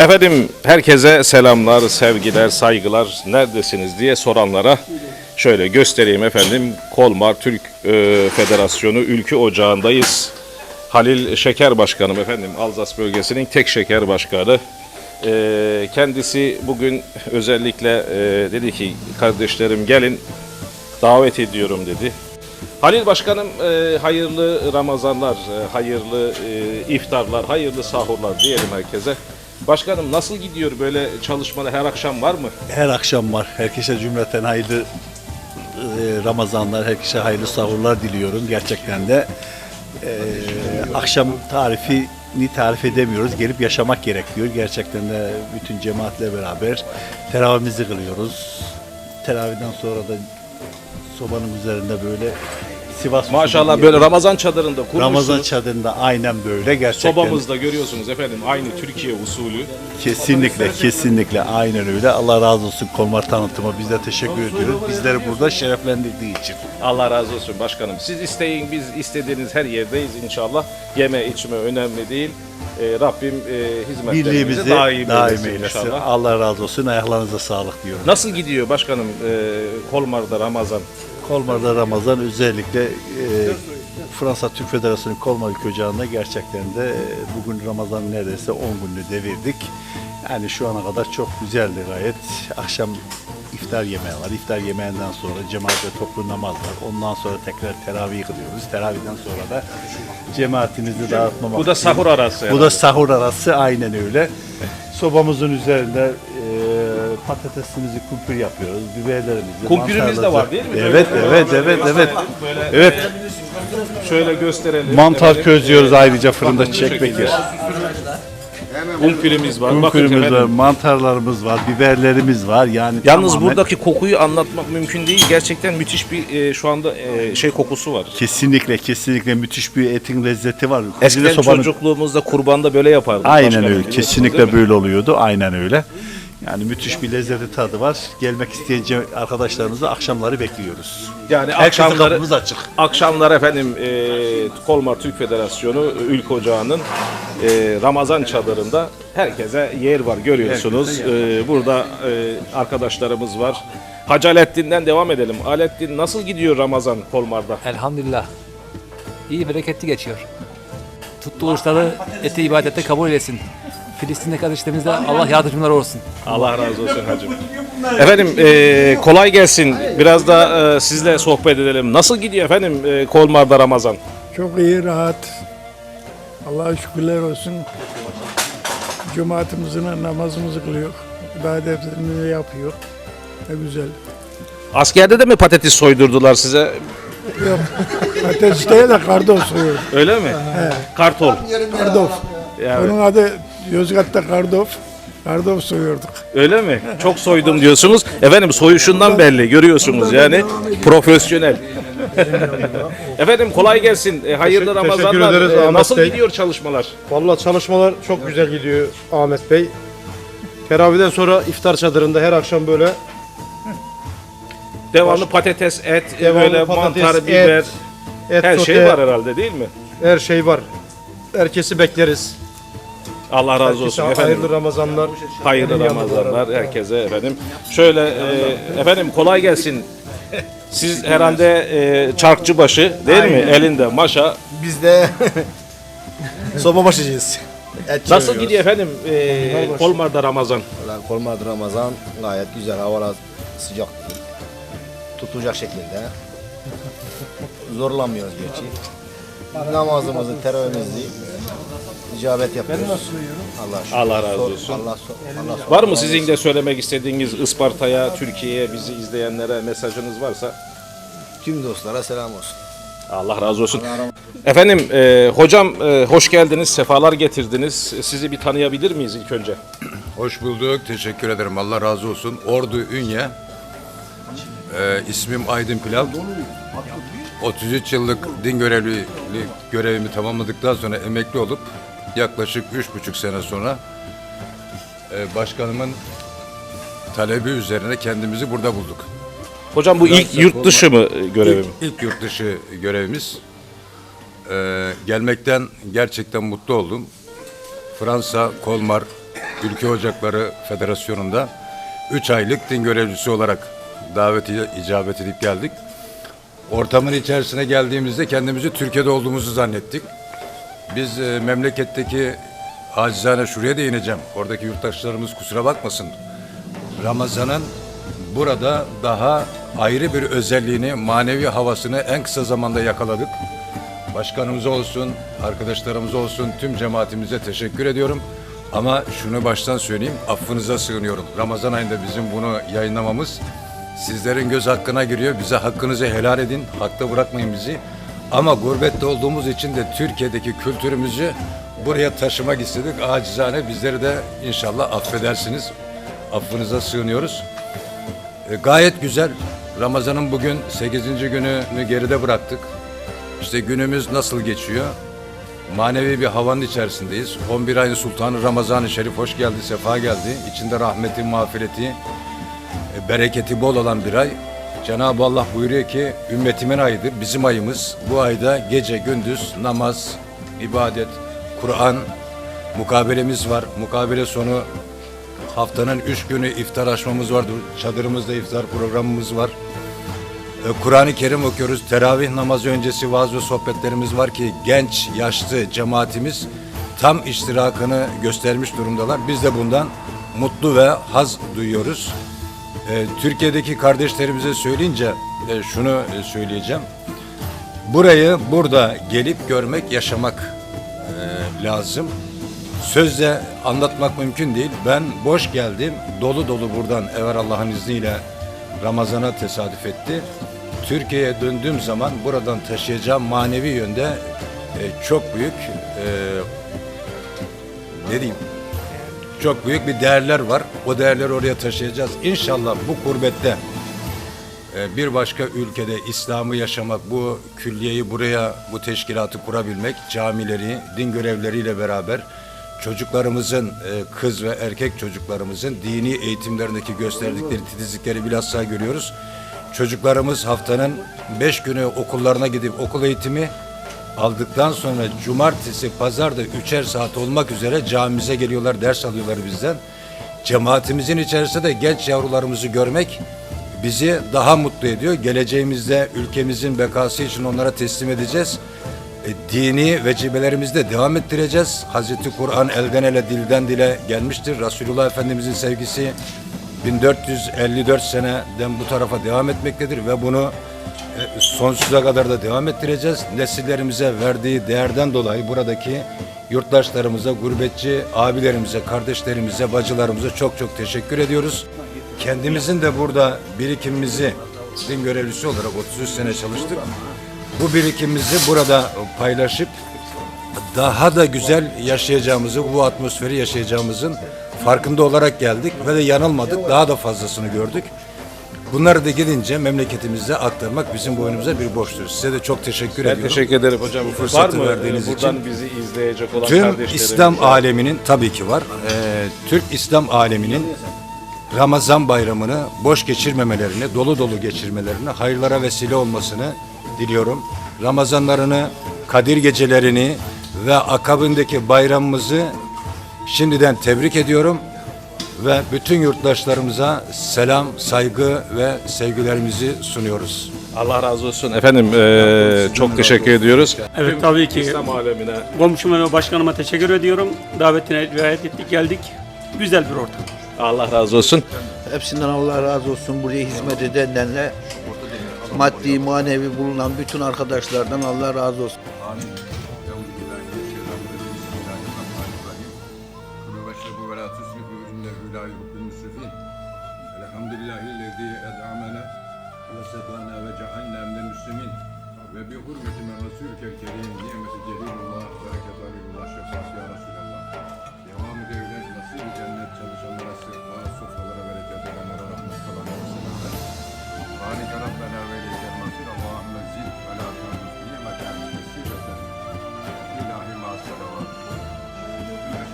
Efendim herkese selamlar, sevgiler, saygılar. Neredesiniz diye soranlara şöyle göstereyim efendim. Kolmar Türk e, Federasyonu Ülkü Ocağı'ndayız. Halil Şeker Başkanım efendim Alzas bölgesinin tek şeker başkanı. E, kendisi bugün özellikle e, dedi ki kardeşlerim gelin davet ediyorum dedi. Halil Başkanım hayırlı Ramazanlar, hayırlı iftarlar, hayırlı sahurlar diyelim herkese. Başkanım nasıl gidiyor böyle çalışmalar her akşam var mı? Her akşam var. Herkese cümleten hayırlı e, Ramazanlar, herkese hayırlı sahurlar diliyorum. Gerçekten de e, akşam tarifini tarif edemiyoruz. Gelip yaşamak gerekiyor. Gerçekten de bütün cemaatle beraber teravihimizi kılıyoruz. Teravihden sonra da sobanın üzerinde böyle Sivas Maşallah böyle Ramazan çadırında kurmuşsunuz. Ramazan çadırında aynen böyle gerçekten. Sobamızda görüyorsunuz efendim aynı Türkiye usulü. Kesinlikle, kesinlikle aynen öyle. Allah razı olsun Kolmar tanıtıma biz de teşekkür ediyoruz. Bizleri burada şereflendirdiği için. Allah razı olsun başkanım. Siz isteyin biz istediğiniz her yerdeyiz inşallah. Yeme içme önemli değil. Ee, Rabbim e, hizmetlerimizi Birliğimizi daim, daim, eylesin eylesin. inşallah. Allah razı olsun. Ayaklarınıza sağlık diyorum. Nasıl gidiyor başkanım e, Kolmar'da Ramazan? Kolmar'da Ramazan özellikle e, Fransa Türk Federasyonu Kolmar Ülke Ocağı'nda gerçekten de e, bugün Ramazan neredeyse 10 gününü devirdik. Yani şu ana kadar çok güzeldi gayet. Akşam iftar yemeği var. İftar yemeğinden sonra cemaat ve toplu namaz var. Ondan sonra tekrar teravih kılıyoruz. Teravihden sonra da cemaatinizi dağıtmamak Bu da sahur arası. Bu da sahur arası aynen öyle. Sobamızın üzerinde patatesimizi kumpir yapıyoruz, biberlerimizi. Kumpirimiz de var değil mi? Evet, Böyle evet, böyle evet, evet. Böyle Evet. şöyle gösterelim. Mantar közlüyoruz ayrıca fırında çiçek bekir. Kumpirimiz var. Kumpirimiz var, mantarlarımız var, biberlerimiz var. Yani Yalnız tamamen- buradaki kokuyu anlatmak mümkün değil. Gerçekten müthiş bir e, şu anda e, şey kokusu var. kesinlikle kesinlikle müthiş bir etin lezzeti var. Eskiden sobanın- çocukluğumuzda kurbanda böyle yapardık. Aynen öyle. değil Kesinlikle böyle oluyordu. Aynen öyle. Yani müthiş bir lezzeti tadı var. Gelmek isteyen arkadaşlarımızı akşamları bekliyoruz. Yani akşamları kapımız açık. Akşamlar efendim e, Kolmar Türk Federasyonu Ülke Ocağı'nın e, Ramazan çadırında herkese yer var görüyorsunuz. E, burada e, arkadaşlarımız var. Hacı Alettin'den devam edelim. Alettin nasıl gidiyor Ramazan Kolmar'da? Elhamdülillah. İyi bereketli geçiyor. Tuttuğu oruçları eti ibadette kabul etsin. Filistin'deki kardeşlerimizle Allah yardımcılar olsun. Allah razı olsun hacım. Efendim e, kolay gelsin. Biraz da e, sizle sohbet edelim. Nasıl gidiyor efendim e, Kolmar'da Ramazan? Çok iyi, rahat. Allah'a şükürler olsun. Cumaatimizin namazımızı kılıyor. İbadetimizi yapıyor. Ne güzel. Askerde de mi patates soydurdular size? Yok. Ateş değil de kardof soyuyor. Öyle mi? Kartol. Kardof. Yani, Onun adı Yozgat'ta kardof. Kardof soyuyorduk. öyle mi? Çok soydum diyorsunuz. Efendim soyuşundan belli görüyorsunuz yani profesyonel. Efendim kolay gelsin. E, hayırlı Teşekkür- teşekkür Ramazanlar. ederiz E, Ahmet nasıl Bey. gidiyor çalışmalar? Vallahi çalışmalar çok güzel gidiyor Ahmet Bey. Teravihden sonra iftar çadırında her akşam böyle Devamlı patates, et, e, devamlı böyle patates, mantar, et, biber, et her sote, şey var herhalde değil mi? Her şey var. Herkesi bekleriz. Allah razı Herkese olsun efendim. hayırlı Ramazanlar. Hayırlı Benim Ramazanlar herkese efendim. Şöyle e, efendim kolay gelsin. Siz herhalde e, çarkçıbaşı değil mi? Elinde maşa. Biz de soba başlayacağız. Et Nasıl çeviriyoruz. gidiyor efendim e, Kolmar'da Ramazan? Kolmar Ramazan gayet güzel. Havalar sıcak. Tutulacak şekilde. Zorlanmıyoruz gerçi. Namazımızı, teravihimizi icabet yapıyoruz. Allah şükür. Allah razı Sor- olsun. Allah, so- Allah so- Var mı sizin de söylemek istediğiniz Isparta'ya, Türkiye'ye, bizi izleyenlere mesajınız varsa? Tüm dostlara selam olsun. Allah razı olsun. Efendim, e, hocam e, hoş geldiniz, sefalar getirdiniz. Sizi bir tanıyabilir miyiz ilk önce? Hoş bulduk. Teşekkür ederim. Allah razı olsun. Ordu Ünye. Ee, ismim Aydın Pilav. 33 yıllık din görevli görevimi tamamladıktan sonra emekli olup yaklaşık üç buçuk sene sonra e, başkanımın talebi üzerine kendimizi burada bulduk. Hocam bu ilk yurt dışı mı e, görevim? İlk, ilk yurt dışı görevimiz. Ee, gelmekten gerçekten mutlu oldum. Fransa, Kolmar, Ülke Ocakları Federasyonu'nda 3 aylık din görevlisi olarak daveti icabet edip geldik. Ortamın içerisine geldiğimizde kendimizi Türkiye'de olduğumuzu zannettik. Biz e, memleketteki acizane şuraya değineceğim. Oradaki yurttaşlarımız kusura bakmasın. Ramazan'ın burada daha ayrı bir özelliğini, manevi havasını en kısa zamanda yakaladık. Başkanımız olsun, arkadaşlarımız olsun, tüm cemaatimize teşekkür ediyorum. Ama şunu baştan söyleyeyim, affınıza sığınıyorum. Ramazan ayında bizim bunu yayınlamamız sizlerin göz hakkına giriyor. Bize hakkınızı helal edin, hakta bırakmayın bizi. Ama gurbette olduğumuz için de Türkiye'deki kültürümüzü buraya taşımak istedik. Acizane bizleri de inşallah affedersiniz. Affınıza sığınıyoruz. E, gayet güzel. Ramazan'ın bugün 8. gününü geride bıraktık. İşte günümüz nasıl geçiyor? Manevi bir havanın içerisindeyiz. 11 ayın sultanı Ramazan-ı Şerif hoş geldi, sefa geldi. İçinde rahmeti, mağfireti, e, bereketi bol olan bir ay. Cenab-ı Allah buyuruyor ki ümmetimin ayıdır, bizim ayımız. Bu ayda gece gündüz namaz, ibadet, Kur'an, mukabelemiz var. Mukabele sonu haftanın üç günü iftar açmamız vardır. Çadırımızda iftar programımız var. E, Kur'an-ı Kerim okuyoruz. Teravih namazı öncesi vaaz ve sohbetlerimiz var ki genç, yaşlı cemaatimiz tam iştirakını göstermiş durumdalar. Biz de bundan mutlu ve haz duyuyoruz. E, Türkiye'deki kardeşlerimize söyleyince e, şunu e, söyleyeceğim. Burayı burada gelip görmek, yaşamak e, lazım. Sözle anlatmak mümkün değil. Ben boş geldim. Dolu dolu buradan evvel Allah'ın izniyle Ramazan'a tesadüf etti. Türkiye'ye döndüğüm zaman buradan taşıyacağım manevi yönde çok büyük ne diyeyim çok büyük bir değerler var. O değerleri oraya taşıyacağız. İnşallah bu kurbette e, bir başka ülkede İslam'ı yaşamak, bu külliyeyi buraya, bu teşkilatı kurabilmek, camileri, din görevleriyle beraber çocuklarımızın, e, kız ve erkek çocuklarımızın dini eğitimlerindeki gösterdikleri titizlikleri bilhassa görüyoruz. Çocuklarımız haftanın beş günü okullarına gidip okul eğitimi aldıktan sonra cumartesi, pazar da üçer saat olmak üzere camimize geliyorlar, ders alıyorlar bizden. Cemaatimizin içerisinde de genç yavrularımızı görmek bizi daha mutlu ediyor. Geleceğimizde ülkemizin bekası için onlara teslim edeceğiz. E, dini vecibelerimizi de devam ettireceğiz. Hazreti Kur'an elden ele dilden dile gelmiştir. Resulullah Efendimizin sevgisi 1454 seneden bu tarafa devam etmektedir ve bunu e, sonsuza kadar da devam ettireceğiz. Nesillerimize verdiği değerden dolayı buradaki yurttaşlarımıza, gurbetçi abilerimize, kardeşlerimize, bacılarımıza çok çok teşekkür ediyoruz. Kendimizin de burada birikimimizi din görevlisi olarak 33 sene çalıştık. Bu birikimimizi burada paylaşıp daha da güzel yaşayacağımızı, bu atmosferi yaşayacağımızın farkında olarak geldik ve de yanılmadık. Daha da fazlasını gördük. Bunları da gidince memleketimize aktarmak bizim boynumuza bir borçtur. Size de çok teşekkür Ben ediyorum. teşekkür ederim hocam. Bu fırsatı Var mı verdiğiniz e, buradan için? bizi izleyecek olan Tüm? İslam aleminin tabii ki var. Ee, Türk İslam aleminin Ramazan bayramını boş geçirmemelerini, dolu dolu geçirmelerini, hayırlara vesile olmasını diliyorum. Ramazanlarını, Kadir gecelerini ve akabindeki bayramımızı şimdiden tebrik ediyorum ve bütün yurttaşlarımıza selam, saygı ve sevgilerimizi sunuyoruz. Allah razı olsun. Efendim e, çok teşekkür ediyoruz. Evet Tüm tabii ki. İslam alemine Komşuma ve başkanıma teşekkür ediyorum. Davetine riayet ettik geldik. Güzel bir ortam. Allah razı olsun. Hepsinden Allah razı olsun. Buraya hizmet edenlerle maddi, manevi bulunan bütün arkadaşlardan Allah razı olsun. ve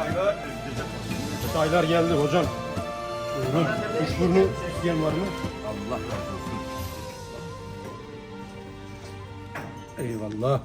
Masalavat. Çaylar geldi hocam. Buyurun. Kuşburnu isteyen var mı? Allah razı olsun. Eyvallah.